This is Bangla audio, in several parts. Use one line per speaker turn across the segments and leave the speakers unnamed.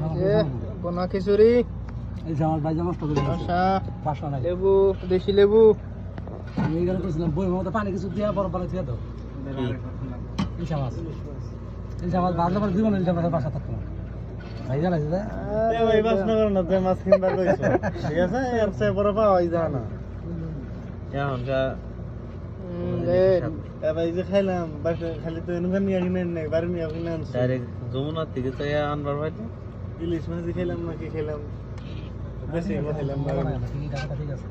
এ, কোনা খিচুড়ি।
এই যে আমার বাইজা নষ্ট করে। বাসা নাই।
লেবু দেশি লেবু।
আমি এখানে করেছিলাম বই মতো পানি কিছু দিয়া বরফ বানাই দিয়ে দাও। ইলশা মাছ ইলশা মাছ বাজলে পরে জীবন ইলশা মাছের বাসা থাকতো না। ভাই জানাইছে যে
এই মাছ না করো না তুই মাছ কিনবার কইছো। ঠিক আছে? এর চেয়ে বড় পাওয়াই যায় না। এখন যা।
এ,
যে খাইলাম বাসা খালি তো এনুকা নিয়ে কিনে নাই বাড়ি নিয়ে কিনে আনছি।
ডাইরেক্ট যমুনার থেকে তো আনবার হয়তো
ইলিশ মাছই খেলাম নাকি খেলাম।
আছে।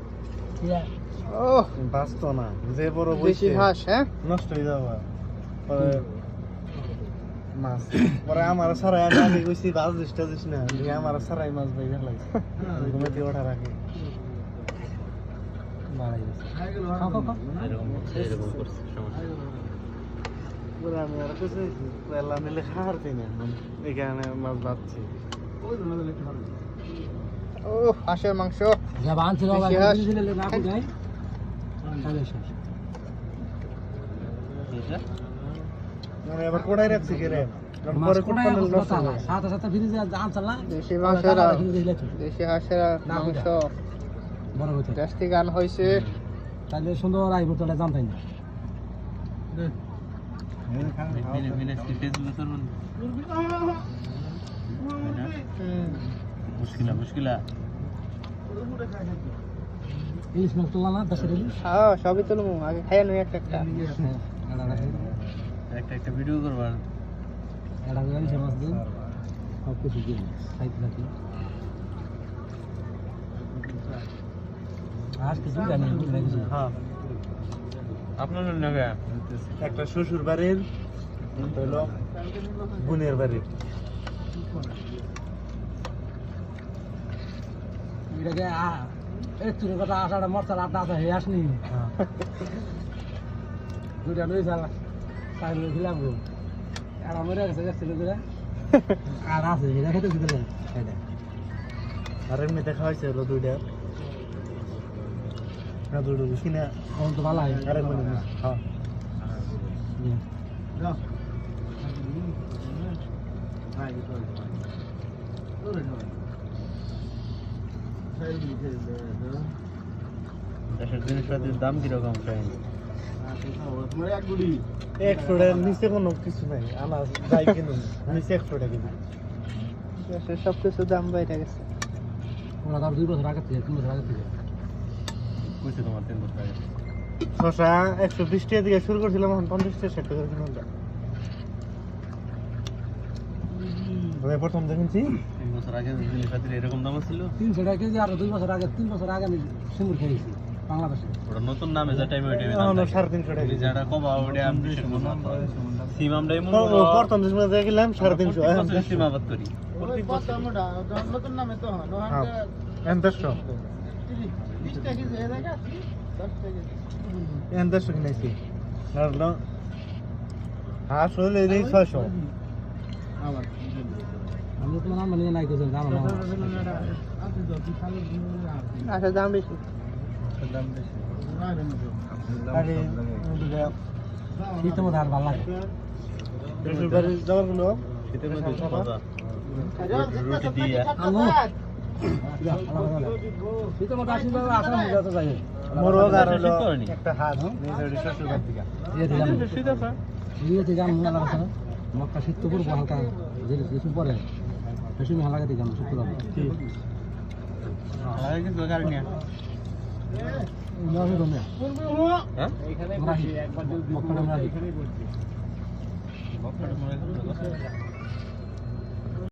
ও
বাঁচতো না যে বড়
দেশি
বইছে
হ্যাঁ?
নষ্ট হয়ে যাবে মাছ। পরে আমার সারাই আমি আগে কইছি বাস দিস না। দিয়ে আমার সারাই মাছ ভাই ভালো লাগছে ওঠা রাখে
সমস্যা
বলে আমি আর কিছু মিলে খাওয়ার দিই না এখানে মাছ বাঁচছি।
ও হাঁসের মাংস
যা বানছিল
দেশি
বাবা না কই যাই তাহলে শেষ
মানে এবার কোড়াই রাখছি কে রে
গান হয়েছে
তাহলে সুন্দর আইব তাহলে জানতাই না
মিনে মিনে ফেসবুকে মুশকিলা মুশকিলা।
ইলিশ মাছ তোলা না দেশের ইলিশ
হ্যাঁ সবই তুলবো আগে খাইয়া নই একটা একটা।
একটা একটা ভিডিও করবার
এটা ইলিশ মাছ দিন সব কিছু দিন খাইতে থাকি আর কিছু জানি না, কিছু
হ্যাঁ
আপনার জন্য
একটা শ্বশুর বাড়ির হইল বোনের বাড়ির
এটাকে তুই কথা আসাটা মরচাল আটা আছে হে আসনি দুইটা লই চাল তাই লই দিলাম গো আর মরে গেছে গেছিল করে আর আছে এটা খেতে এটা
আর এমনিতে খাওয়াইছে হলো দুইটা না দুটো
কোন তো ভালো হয়
আরেক মনে হ্যাঁ
দেশের জিনিসপাতির দাম কীরকম
একশো টাকার নিচে কোনো কিছু নাই আনা যাই কিনুন নিচে
সব কিছু দাম বাইরে গেছে।
ওরা দুই বছর আগে থেকে তিন বছর আগে থেকে।
কইছে তোমার তিন বছর আগে।
শশা একশো বিশ টাকা থেকে শুরু করছিলাম এখন পঞ্চাশ টাকা ষাট টাকা কিনুন যা প্রথম দেখেছি
তিন বছর আগে এরকম দাম ছিল?
তিনশো টাকা কেজি আর দুই বছর আগে তিন বছর আগে আমি সিঙ্গুর খেয়েছি বাংলাদেশে।
ওটা নতুন নামে যা টাইমে
সাড়ে তিনশো টাকা।
যেটা কবা ওটা আমি মনে সিম আমরা
প্রথম সাড়ে তিনশো।
সিম আবাদ করি।
নতুন নামে তো
হ্যাঁ, কিনেছি। আর হাঁস ছয়শো।
আমি
আচ্ছা দাম বেশি
শীতের মধ্যে আর ভালো লাগে
শীতের মধ্যে রুটি দিয়ে
মোরগ আর হলো? একটা শ্বশুর থেকে
ইয়ে ইয়ে মক্কা শীত তো পড়ব হালকা কিছু পরে বেশি মেলা লাগে থেকে আনো শীত করব